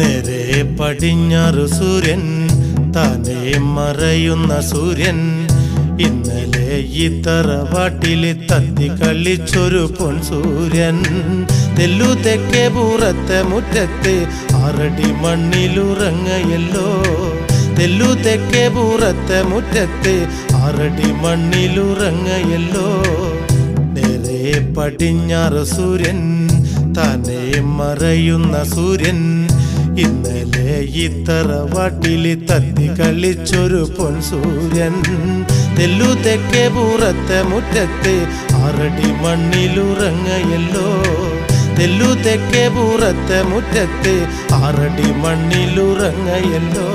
നേരെ പടിഞ്ഞാറു സൂര്യൻ തന്നെ മറയുന്ന സൂര്യൻ. ഇന്നലെ ഈ തറവാട്ടിൽ തത്തി കളിച്ചൊരു പൊൻ സൂര്യൻ തെല്ലു തെക്കേ പൂറത്തെ മുറ്റത്ത് ആറടി മണ്ണിലുറങ്ങയല്ലോ. തെല്ലു തെക്കേ പൂറത്തെ മുറ്റത്ത് ആറടി മണ്ണിലുറങ്ങയല്ലോ. നേരെ പടിഞ്ഞാറ് സൂര്യൻ തന്നെ മറയുന്ന സൂര്യൻ. ഇന്നലെ ഇത്തറ വാട്ടിലി തത്തി കളിച്ചൊരു പൊൻ സൂര്യൻ. തെല്ലു തെക്കേ പൂറത്തെ മുറ്റത്ത് ആറടി മണ്ണിലുറങ്ങയല്ലോ. തെല്ലു തെക്കേ പൂറത്തെ മുറ്റത്ത് ആറടി മണ്ണിലുറങ്ങയല്ലോ.